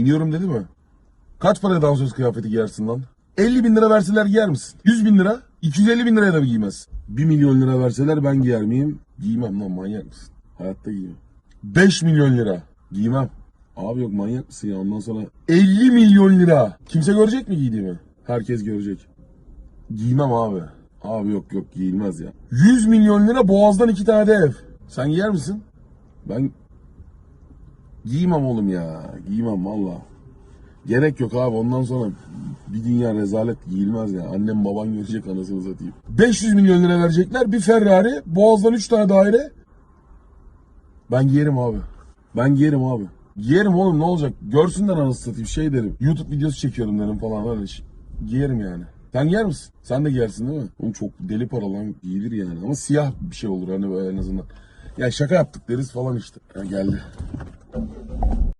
İniyorum dedi mi? Kaç paraya dansöz kıyafeti giyersin lan? 50 bin lira verseler giyer misin? 100 bin lira? 250 bin liraya da mı giymez? 1 milyon lira verseler ben giyer miyim? Giymem lan manyak mısın? Hayatta giymem. 5 milyon lira. Giymem. Abi yok manyak mısın ya ondan sonra 50 milyon lira. Kimse görecek mi giydiğimi? Herkes görecek. Giymem abi. Abi yok yok giyilmez ya. 100 milyon lira boğazdan iki tane de ev. Sen giyer misin? Ben giymem oğlum ya. Giymem valla. Gerek yok abi ondan sonra bir dünya rezalet giyilmez ya. Annem baban görecek anasını satayım. 500 milyon lira verecekler bir Ferrari boğazdan 3 tane daire. Ben giyerim abi. Ben giyerim abi. Giyerim oğlum ne olacak? Görsünler anasını satayım şey derim. YouTube videosu çekiyorum derim falan öyle şey. Giyerim yani. Sen giyer misin? Sen de giyersin değil mi? Oğlum çok deli para lan giyilir yani. Ama siyah bir şey olur hani böyle en azından. Ya şaka yaptık deriz falan işte. Ya geldi.